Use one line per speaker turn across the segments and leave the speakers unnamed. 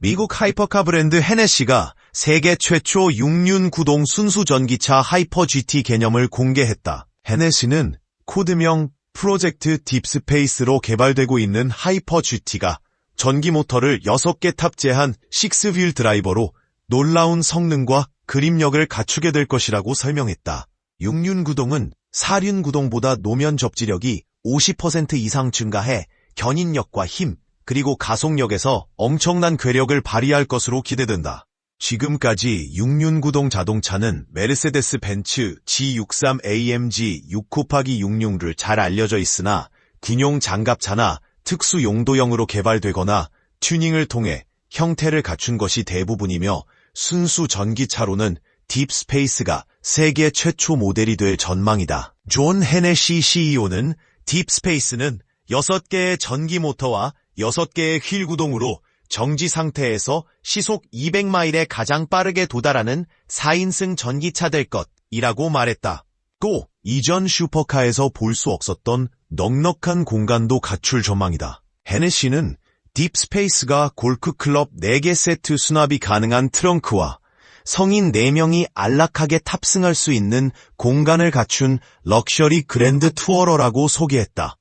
미국 하이퍼카 브랜드 헤네시가 세계 최초 6륜 구동 순수 전기차 하이퍼 GT 개념을 공개했다. 헤네시는 코드명 프로젝트 딥스페이스로 개발되고 있는 하이퍼 GT가 전기 모터를 6개 탑재한 6휠 드라이버로 놀라운 성능과 그립력을 갖추게 될 것이라고 설명했다. 6륜 구동은 4륜 구동보다 노면 접지력이 50% 이상 증가해 견인력과 힘, 그리고 가속력에서 엄청난 괴력을 발휘할 것으로 기대된다. 지금까지 6륜 구동 자동차는 메르세데스 벤츠 G63 AMG 6-66를 잘 알려져 있으나 군용 장갑차나 특수 용도형으로 개발되거나 튜닝을 통해 형태를 갖춘 것이 대부분이며 순수 전기차로는 딥스페이스가 세계 최초 모델이 될 전망이다. 존 헤네시 CEO는 딥스페이스는 6개의 전기 모터와 6개의 휠 구동으로 정지 상태에서 시속 200마일에 가장 빠르게 도달하는 4인승 전기차 될 것이라고 말했다. 또 이전 슈퍼카에서 볼 수 없었던 넉넉한 공간도 갖출 전망이다. 헤네시는 딥스페이스가 골프클럽 4개 세트 수납이 가능한 트렁크와 성인 4명이 안락하게 탑승할 수 있는 공간을 갖춘 럭셔리 그랜드 투어러라고 소개했다.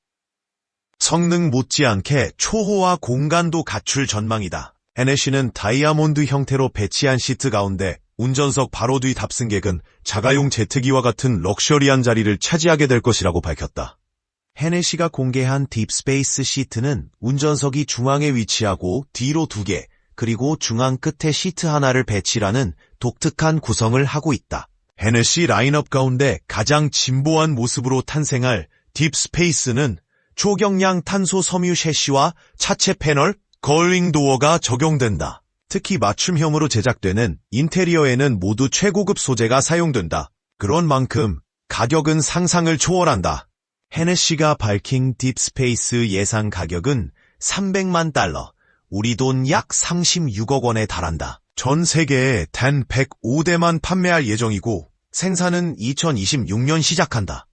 성능 못지않게 초호화 공간도 갖출 전망이다. 헤네시는 다이아몬드 형태로 배치한 시트 가운데 운전석 바로 뒤 탑승객은 자가용 제트기와 같은 럭셔리한 자리를 차지하게 될 것이라고 밝혔다. 헤네시가 공개한 딥스페이스 시트는 운전석이 중앙에 위치하고 뒤로 두 개, 그리고 중앙 끝에 시트 하나를 배치라는 독특한 구성을 하고 있다. 헤네시 라인업 가운데 가장 진보한 모습으로 탄생할 딥스페이스는 초경량 탄소 섬유 셰시와 차체 패널, 걸링 도어가 적용된다. 특히 맞춤형으로 제작되는 인테리어에는 모두 최고급 소재가 사용된다. 그런 만큼 가격은 상상을 초월한다. 헤네시가 밝힌 딥스페이스 예상 가격은 300만 달러, 우리 돈 약 36억 원에 달한다. 전 세계에 단 105대만 판매할 예정이고 생산은 2026년 시작한다.